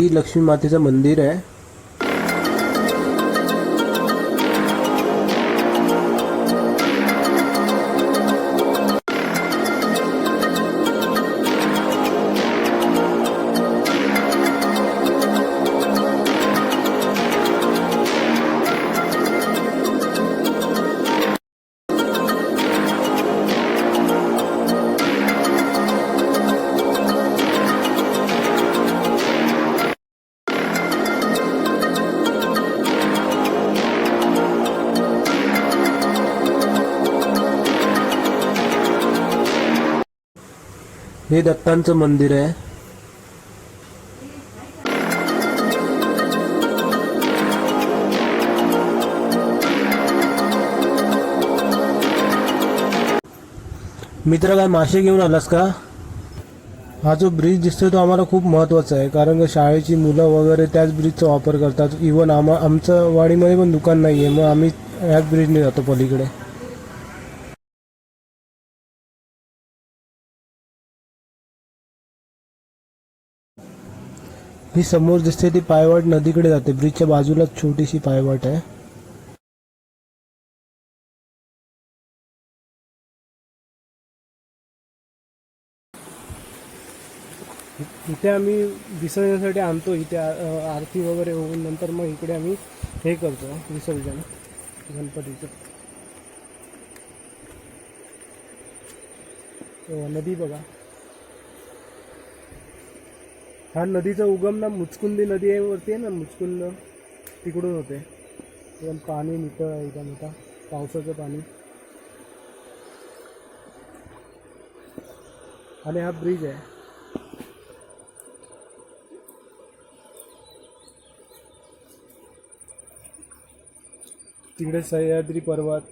ही लक्ष्मी मातेचं मंदिर आहे. हे दत्तांचं मंदिर आहे. मित्र काय मासे घेऊन आलास का? हा जो ब्रिज दिसतोय तो आम्हाला खूप महत्त्वाचा आहे कारण का शाळेची मुलं वगैरे त्याच ब्रिजचा वापर करतात. इवन आम्हा आमचं वाडीमध्ये पण दुकान नाही आहे मग आम्ही ह्याच ब्रिजने जातो पलीकडे. ही समोर दिसते ती पायवाट नदीकडे जाते. ब्रिजच्या बाजूलाच छोटीशी पायवाट आहे. इथे आम्ही विसर्जनासाठी आणतो. इथे आरती वगैरे होऊन नंतर मग इकडे आम्ही हे करतो विसर्जन गणपतीचं. नदी बघा. हा नदीचा उगम ना मुचकुंदी नदी आहे वरती आहे ना मुचकुंद. तिकडून होते. एकदम पाणी नितळ आहे एकदम होता पावसाचं पाणी. आणि हा ब्रिज आहे. तिकडे सह्याद्री पर्वत.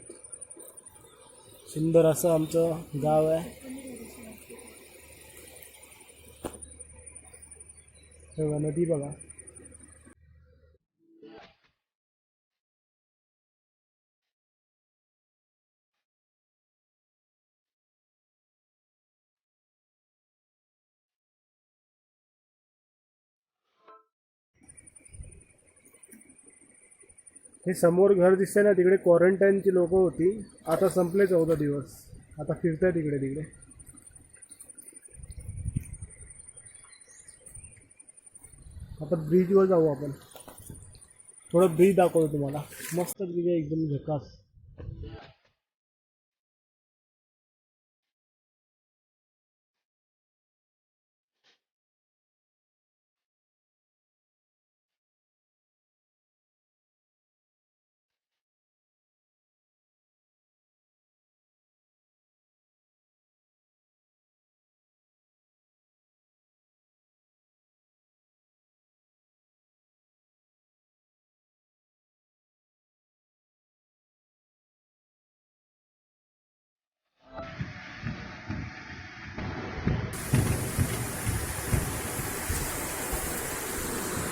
सुंदर असं आमचं गाव आहे. हे नदी बघा. हे समोर घर दिसते ना तिकडे क्वारंटाईनची लोक होती. आता संपले चौदा दिवस. आता फिरताय तिकडे तिकडे आता ब्रिजवर जाऊ आपण. थोडं ब्रिज दाखवतो तुम्हाला. मस्त ब्रिज आहे एकदम झकास.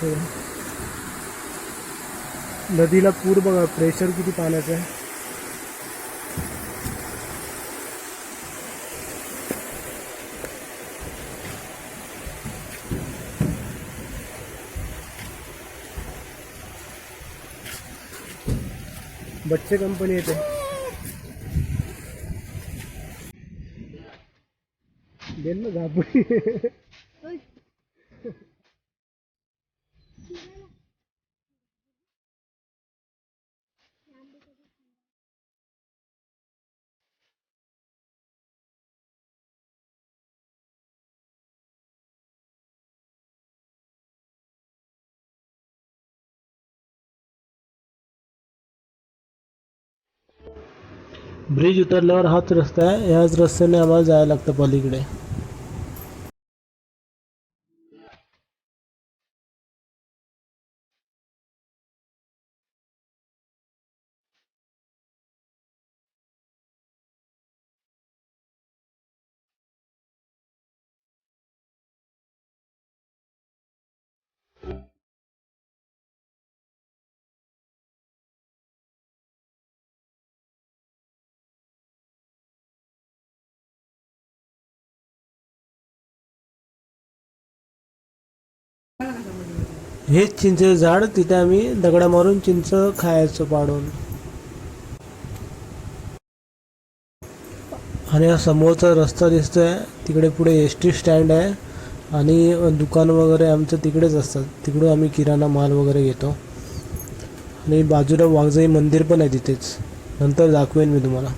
हे. नदीला पूर बघा प्रेशर किती पाण्याचं आहे. बच्चे कंपनी येते. बेल ना ब्रिज उतरल्यावर हाच रस्ता आहे. ह्याच रस्त्याने आम्हाला जायला लागतं पलीकडे. हेच चिंच झाड तिथे आम्ही दगडा मारून चिंच खायचो पाडून. आणि हा समोरचा रस्ता दिसतोय. तिकडे पुढे एस टी स्टँड आहे. आणि दुकान वगैरे आमचं तिकडेच असतात. तिकडून आम्ही किराणा माल वगैरे घेतो. आणि बाजूला वाघजई मंदिर पण आहे तिथेच. नंतर दाखवेन मी तुम्हाला.